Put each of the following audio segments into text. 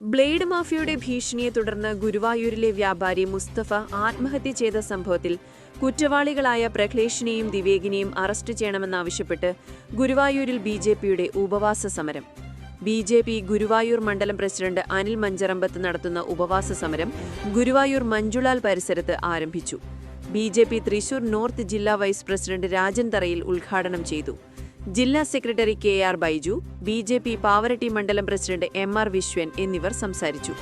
blade മാഫിയയുടെ ഭീഷണിയെ തുടർന്ന് ഗുരുവായൂരിലെ വ്യാപാരി മുസ്തഫ ആത്മഹത്യ ചെയ്ത സംഭവത്തിൽ കുറ്റവാളികളായ പ്രഖ്ലേഷിനെയും ദിവേകിനെയും അറസ്റ്റ് ചെയ്യണമെന്നാവശ്യപ്പെട്ട് ഗുരുവായൂരിൽ ബി ജെ പിയുടെ ഉപവാസ സമരം. ബി ജെ പി ഗുരുവായൂർ മണ്ഡലം പ്രസിഡന്റ് അനിൽ മഞ്ചറമ്പത്ത് നടത്തുന്ന ഉപവാസ സമരം ഗുരുവായൂർ മഞ്ജുളാൽ പരിസരത്ത് ആരംഭിച്ചു. B J P Thrissur north ജില്ലാ വൈസ് പ്രസിഡന്റ് രാജൻ തറയിൽ ഉദ്ഘാടനം ചെയ്തു. ജില്ലാ secretary K R Baiju B J P Pavaratty മണ്ഡലം പ്രസിഡന്റ് എം ആർ വിശ്വൻ എന്നിവർ സംസാരിച്ചു.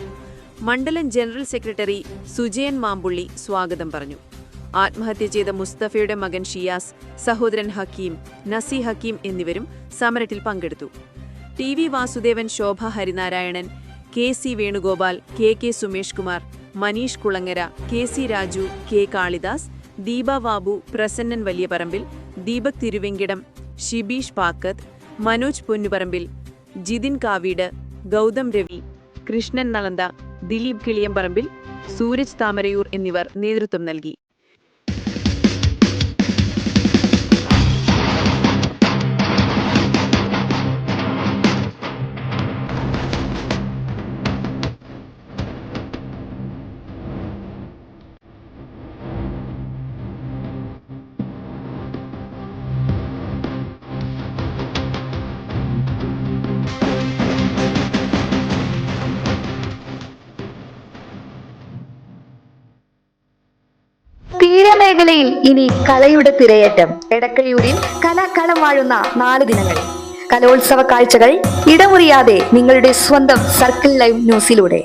മണ്ഡലം ജനറൽ സെക്രട്ടറി സുജയൻ മാമ്പുള്ളി സ്വാഗതം പറഞ്ഞു. ആത്മഹത്യ ചെയ്ത മുസ്തഫയുടെ മകൻ ഷിയാസ് സഹോദരൻ ഹക്കീം നസി ഹക്കീം എന്നിവരും സമരത്തിൽ പങ്കെടുത്തു. T V Vasudevan Shobha Harinarayanan K C Venugopal K K Sumesh Kumar Maneesh Kulangara K C Raju K Kalidas Deepa Babu Prasannan Valiyaparambil Deepak Thiruvenkitam Shibeesh Pakkath Manoj Ponnuparambil Jithin Kaveed Gautham Ravi Krishnan Nalantha Dileep Kiliyamparambil Sooraj Thamarayur എന്നിവർ നേതൃത്വം നൽകി. തീരമേഖലയിൽ ഇനി കലയുടെ തിരയേറ്റം. എടക്കഴിയൂരിൽ കലാകാലം വാഴുന്ന നാല് ദിനങ്ങൾ. കലോത്സവ കാഴ്ചകൾ ഇടമുറിയാതെ നിങ്ങളുടെ സ്വന്തം സർക്കിൾ ലൈവ് ന്യൂസിലൂടെ.